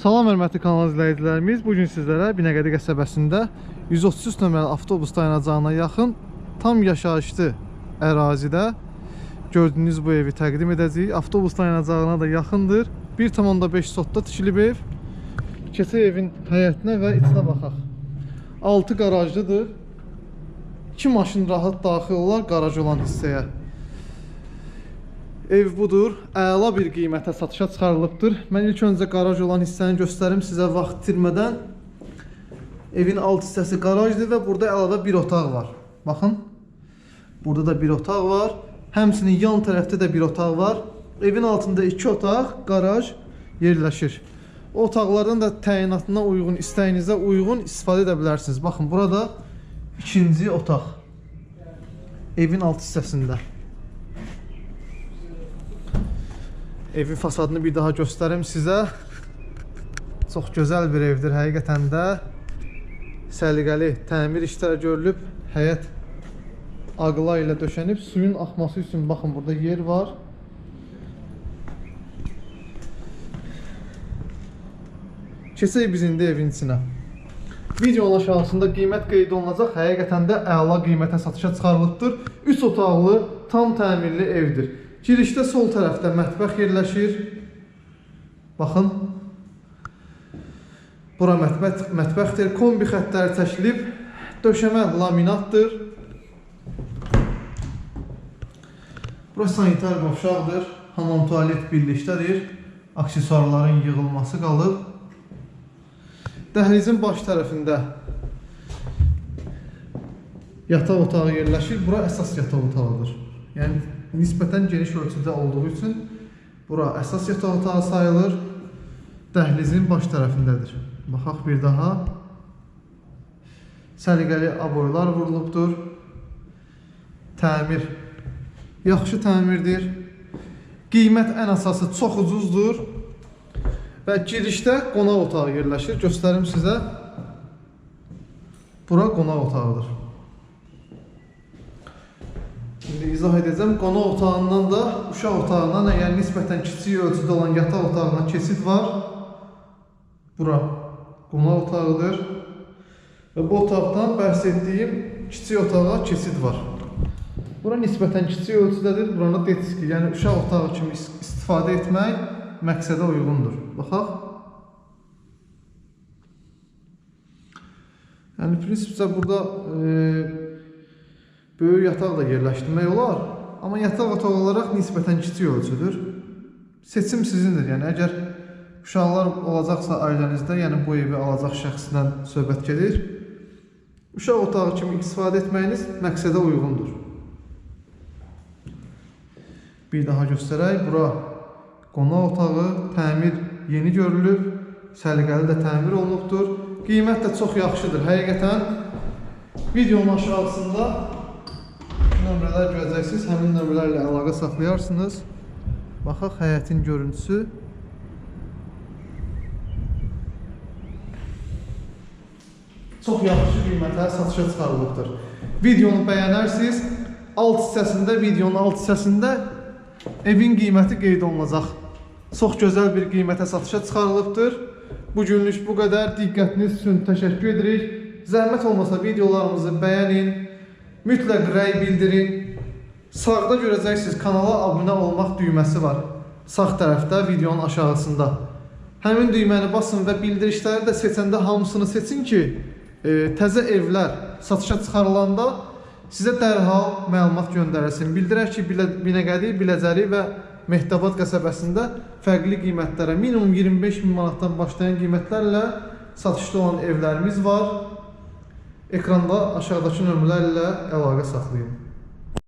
Salam hörmətli kanal izləyicilərimiz. Bu gün sizlərə Binəqədi qəsəbəsində 133 nömrəli avtobus dayanacağına yaxın tam yaşayışlı ərazidə gördüyünüz bu evi təqdim edəcəyik. Avtobus dayanacağına da yaxındır. 1.5 sotda tikilib ev. Keçək evin həyətinə və içinə baxaq. 6 qarajlıdır. 2 maşın rahat daxil olar qaraj olan hissəyə. Ev budur. Əla bir qiymətə satışa çıxarılıbdır. Mən ilk öncə qaraj olan hissəni göstərim sizə vaxt itirmədən. Evin alt hissəsi qarajdır və burada əlavə bir otaq var. Baxın. Burada da bir otaq var. Həmçinin yan tərəfdə də bir otaq var. Evin altında iki otaq, qaraj yerləşir. O otaqlardan da təyinatına uyğun, istəyinizə uyğun istifadə edə bilərsiniz. Baxın, burada ikinci otaq. Evin alt hissəsində. Evin fasadını bir daha göstərim sizə. Çox gözəl bir evdir həqiqətən də. Səliqəli təmir işləri görülüb. Həyət ağla ilə döşənib. Suyun axması üçün baxın burada yer var. Keçək biz indi evin içinə. Videonun aşağısında qiymət qeyd olunacaq. Həqiqətən də əla qiymətə satışa çıxarılıbdır. 3 otaqlı, tam təmirli evdir. Girişdə sol tərəfdə mətbəx yerləşir. Baxın. Bura mətbəx, mətbəxdir. Kombi xəttləri çəkilib. Döşəmə laminatdır. Bura sanitar qovşaqdır. Hamam tualet birlikdədir. Aksesuarların yığılması qalıb. Dəhlizin baş tərəfində yataq otağı yerləşir. Bura əsas yataq otağıdır. Yəni nisbətən geniş ölçüdə olduğu üçün bura əsas yataq otağı sayılır. Dəhlizin baş tərəfindədir. Baxaq bir daha. Səliqəli aboylar vurulubdur. Təmir yaxşı təmirdir. Qiymət ən əsası çox ucuzdur. Və girişdə qonaq otağı yerləşir. Göstərim sizə. Bura qonaq otağıdır. İndi izah edəcəm. Qonaq otağından da uşaq otağına, yəni nisbətən kiçik ölçüdə olan yataq otağına keçid var. Bura qonaq otağıdır. Və bu otaqdan bəhs etdiyim kiçik otağa keçid var. Bura nisbətən kiçik ölçüdədir. Buranı detisk, yəni uşaq otağı kimi is- istifadə etmək məqsədə uyğundur. Baxaq. Yəni prinsipcə burada e, böyük yataq da yerləşdirmək olar, amma yataq otağı olaraq nisbətən kiçik ölçüdür. Seçim sizindir. Yəni əgər uşaqlar olacaqsa ailənizdə, yəni bu evi alacaq şəxsdən söhbət gedir. Uşaq otağı kimi istifadə etməyiniz məqsədə uyğundur. Bir daha göstərək. Bura qonaq otağı, təmir yeni görülüb, səliqəli də təmir olunubdur. Qiymət də çox yaxşıdır. Həqiqətən videonun aşağısında nömrələr görəcəksiniz. Həmin nömrələrlə əlaqə saxlayarsınız. Baxaq həyətin görüntüsü. Çox yaxşı qiymətə satışa çıxarılıbdır. Videonu bəyənərsiniz. Alt hissəsində, videonun alt hissəsində evin qiyməti qeyd olunacaq. Çox gözəl bir qiymətə satışa çıxarılıbdır. Bu günlük bu qədər. Diqqətiniz üçün təşəkkür edirik. Zəhmət olmasa videolarımızı bəyənin, mütləq rəy bildirin. Sağda görəcəksiniz kanala abunə olmaq düyməsi var. Sağ tərəfdə videonun aşağısında. Həmin düyməni basın və bildirişləri də seçəndə hamısını seçin ki, e, təzə evlər satışa çıxarılanda sizə dərhal məlumat göndərəsin. Bildirək ki, Binəqədi, Biləcəri və Mehdabad qəsəbəsində fərqli qiymətlərə, minimum 25 min manatdan başlayan qiymətlərlə satışda olan evlərimiz var. Ekranda aşağıdakı nömrələrlə əlaqə saxlayın.